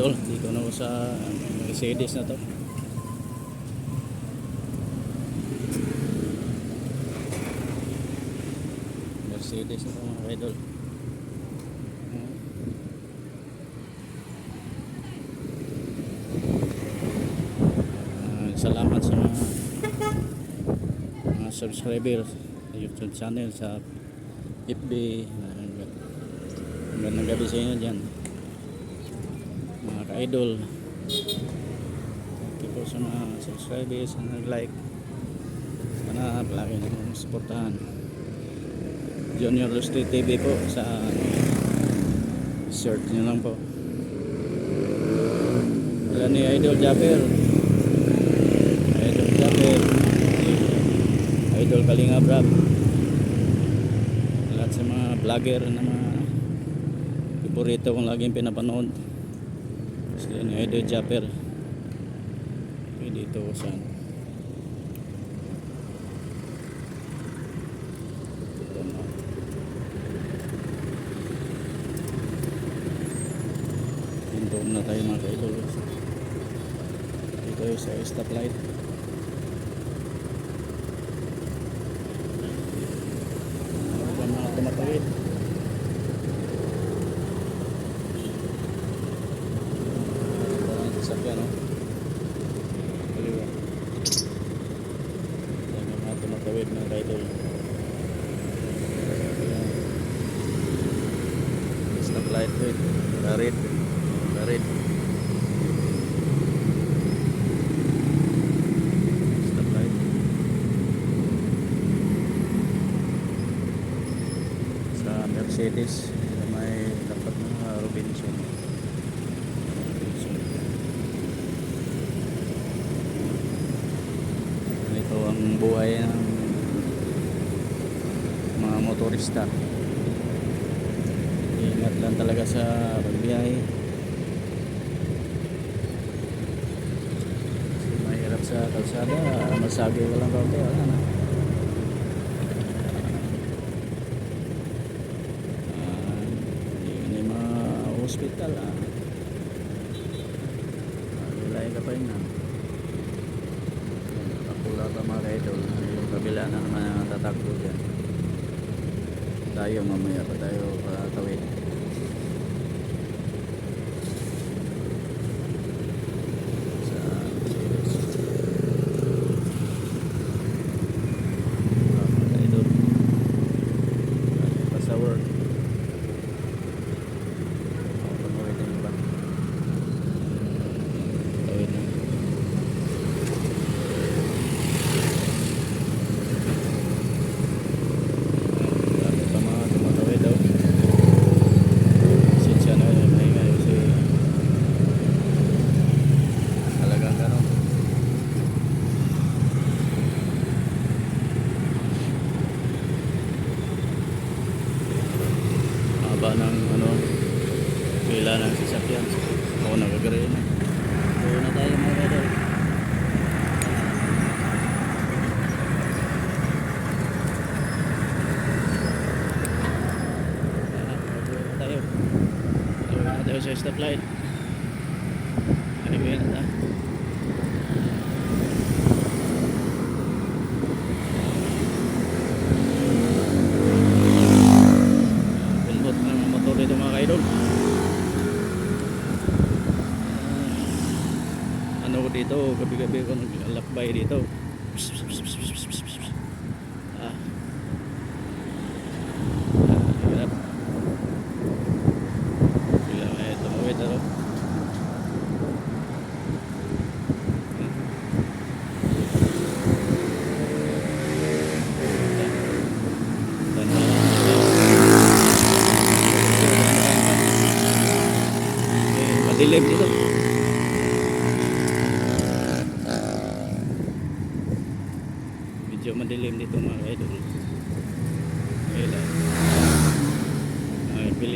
idol. Dito na ako sa ano, Mercedes na to. Mercedes na to mga idol. Ah, salamat sa mga mga subscriber sa YouTube channel sa FB magandang gabi sa inyo dyan mga ka-idol. Thank you po sa mga subscribers na nag-like. Sana palagi nyo mong supportahan Junior Lustre TV po sa search nyo lang po. Wala ni Idol Japper Idol Japper Idol Kalinga Brab. Lahat sa mga vlogger na mga paborito kong laging pinapanood sila ni Idol Japper okay, dito ko sa Ito na. Tayo mga kaidol. Dito sa stoplight. Ba mga tumatawid Parang sasakyan, no? Kaliwa. Yan yung tumatawid ng rider. Stop light wait. Red. Red. Light. Sa Mercedes, may dapat na Robinson. Robinson. Ito ang buhay ng mga motorista. Ingat lang talaga sa pagbiyahe. Mahirap sa kalsada, masagi ka lang kaunti, wala na. Ah, Hindi mga hospital ah. Ka pa yun ah. Nakapula pa mga idol. Yung kabila na naman tatakbo dyan. Tayo mamaya pa tayo patawid. Sa Ah, mga idol. Tayo pa sa work. Ako panawid ng iba. Tawid na. Dami pa mga tumatawid daw. Sensya na yun, maingay kasi talagang gano'n. Haba ng ano, pila ng sasakyan. Ako nagagari na. Uwi na tayo mga kadal. tayo. Tuloy na tayo sa stoplight. Anyway na tayo. Pindot ng mga motor dito mga kaidol. Ah, Ano ko dito, gabi-gabi ko naglalakbay dito. Ah. Ah, hirap. Bila may tumawid ano. Madilim dito. Medyo madilim dito mga idol. Kailan.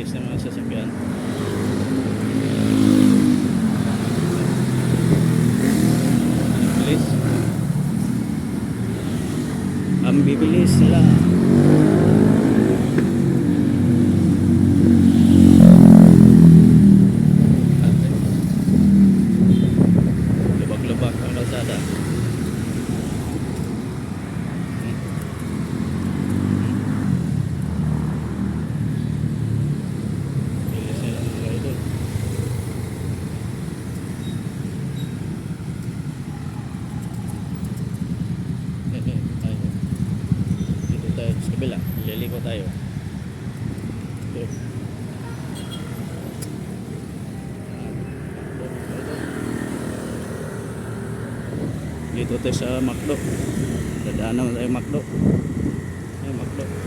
Bilis ng mga sasakyan. Tayo. Ito. Dito tayo sa McDo. Dadaan naman tayo McDo. Ay, McDo.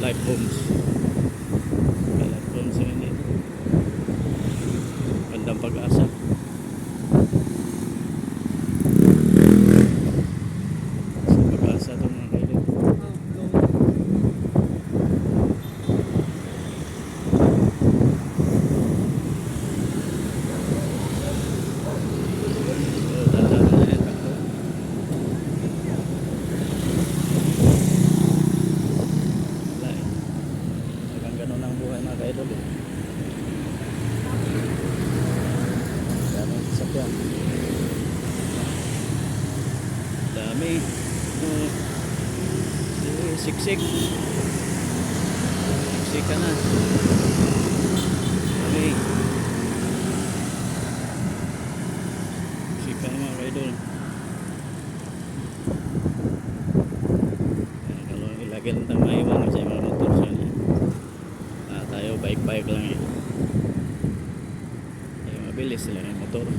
life homes. Dami. Oh. Eh, Siksik. Siksik ka na. Dami. Siksik ka na mga kaidol. Ilagay lang tayo maiwan kasi mga motor siya niya. Ah, tayo bike-bike lang eh. Tayo mabilis sila yung motor.